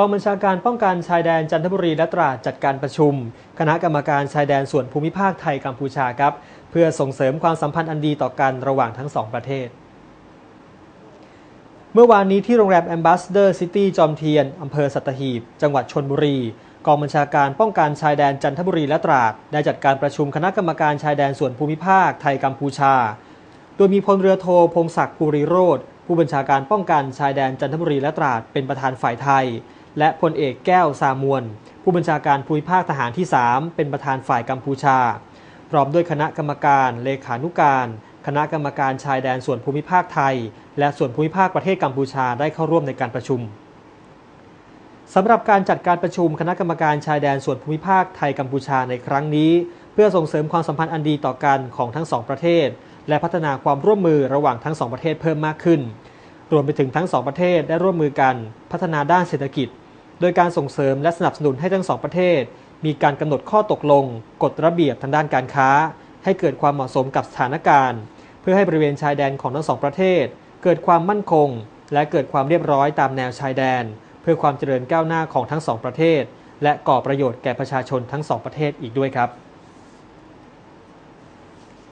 กองบัญชาการป้องกันชายแดนจันทบุรีและตราดจัดการประชุม คณะกรรมการชายแดนส่วนภูมิภาคไทยกัมพูชาครับ เพื่อส่งเสริมความสัมพันธ์อันดีต่อกันระหว่างทั้งสองประเทศ เมื่อวานนี้ที่โรงแรม Ambassador City จอมเทียน อำเภอสัตหีบ จังหวัดชนบุรี กองบัญชาการป้องกันชายแดนจันทบุรีและตราดได้จัดการประชุมคณะกรรมการชายแดนส่วนภูมิภาคไทยกัมพูชา โดยมีพลเรือโทพงศักดิ์ภูริโรธผู้บัญชาการป้องกันชายแดนจันทบุรีและตราดเป็นประธานฝ่ายไทย และพลเอกแก้วซามวนผู้บัญชาการภูมิภาคทหารที่ 3 เป็นประธานฝ่ายกัมพูชา พร้อมด้วยคณะกรรมการเลขานุการ คณะกรรมการชายแดนส่วนภูมิภาคไทย และส่วนภูมิภาคประเทศกัมพูชาได้เข้าร่วมในการประชุมสำหรับการจัดการประชุมคณะกรรมการชายแดนส่วนภูมิภาคไทยกัมพูชาในครั้งนี้ เพื่อส่งเสริมความสัมพันธ์อันดีต่อกันของทั้งสองประเทศ และพัฒนาความร่วมมือระหว่างทั้งสองประเทศเพิ่มมากขึ้น รวมไปถึงทั้งสองประเทศได้ร่วมมือกัน พัฒนาด้านเศรษฐกิจ โดยการส่งเสริมและสนับสนุนให้ทั้งสองประเทศ มีการกำหนดข้อตกลง กฎระเบียบทางด้านการค้า ให้เกิดความเหมาะสมกับสถานการณ์ เพื่อให้บริเวณชายแดนของทั้งสองประเทศ เกิดความมั่นคง และเกิดความเรียบร้อยตามแนวชายแดน เพื่อความเจริญก้าวหน้าของทั้งสองประเทศ และก่อประโยชน์แก่ประชาชนทั้งสองประเทศอีกด้วยครับ